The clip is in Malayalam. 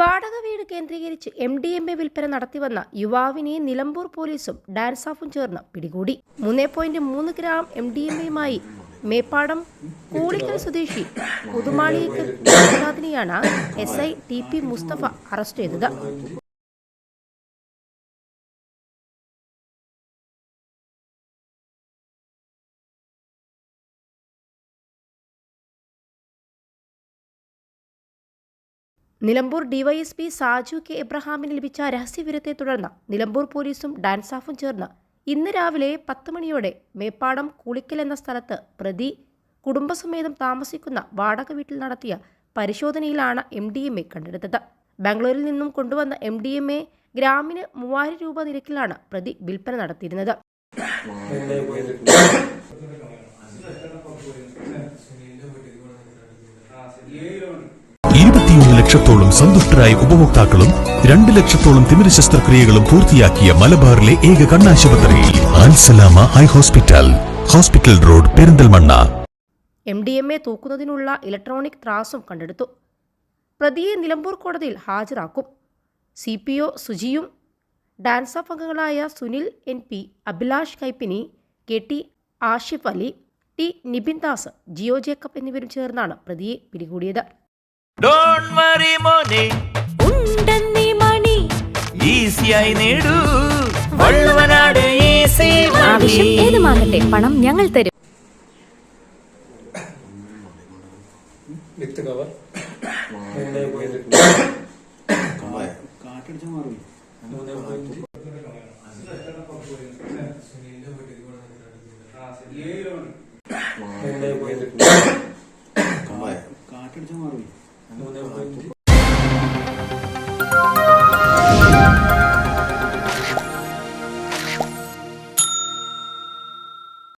വാടക വീട് കേന്ദ്രീകരിച്ച് എം ഡി എം എ വിൽപ്പന നടത്തിവന്ന യുവാവിനെ നിലമ്പൂർ പോലീസും ഡാൻസ് ഓഫും ചേർന്ന് പിടികൂടി. മൂന്ന് പോയിന്റ് മൂന്ന് ഗ്രാം എം ഡി എം എയുമായി മേപ്പാടം കൂളിക്കൽ സ്വദേശി ഗോപിനാഥിനെയാണ് S I T P Mustafa arrest ചെയ്തത്. നിലമ്പൂർ ഡിവൈഎസ്പി സാജു കെ എബ്രഹാമിന് ലഭിച്ച രഹസ്യവിവരത്തെ തുടർന്ന് നിലമ്പൂർ പോലീസും ഡാൻസാഫും ചേർന്ന് ഇന്ന് രാവിലെ പത്ത് മണിയോടെ മേപ്പാടം കുളിക്കൽ എന്ന സ്ഥലത്ത് പ്രതി കുടുംബസമേതം താമസിക്കുന്ന വാടക വീട്ടിൽ നടത്തിയ പരിശോധനയിലാണ് എം ഡി എം എ കണ്ടെടുത്തത്. ബാംഗ്ലൂരിൽ നിന്നും കൊണ്ടുവന്ന എം ഡി എം എ ഗ്രാമിന് മൂവായിരം രൂപ നിരക്കിലാണ് പ്രതി വിൽപ്പന നടത്തിയിരുന്നത്. ലക്ഷത്തോളം സന്തുഷ്ടരായ ഉപഭോക്താക്കളും രണ്ട് ലക്ഷത്തോളം തിമിര ശസ്ത്രക്രിയകളും പൂർത്തിയാക്കിയ മലബാറിലെ ഏക കണ്ണാശുപത്രി Alsalama eye hospital. Hospital road Perinthalmanna. M D M A തൂക്കുന്നതിനുള്ള electronic ത്രാസും കണ്ടെടുത്തു. പ്രതിയെ നിലമ്പൂർ കോടതിയിൽ ഹാജരാക്കും. സി പി ഒ സുജിയും ഡാൻസ് ഓഫ് അംഗങ്ങളായ Sunil N P Abhilash Kaippini K T Ashif Ali T Nibin Das Jio Jacob എന്നിവരും ചേർന്നാണ് പ്രതിയെ പിടികൂടിയത്. ഡോണ്ട് വറി മോനെ. ഉണ്ടെന്നീ മണി. ഈസിയായി നേടൂ. Valluvanad easy money. ആവശ്യം ഏതുമാകട്ടെ പണം ഞങ്ങൾ തരും. വിത്ത് കവർ മൂന്ന് point മൂന്ന് point 我能不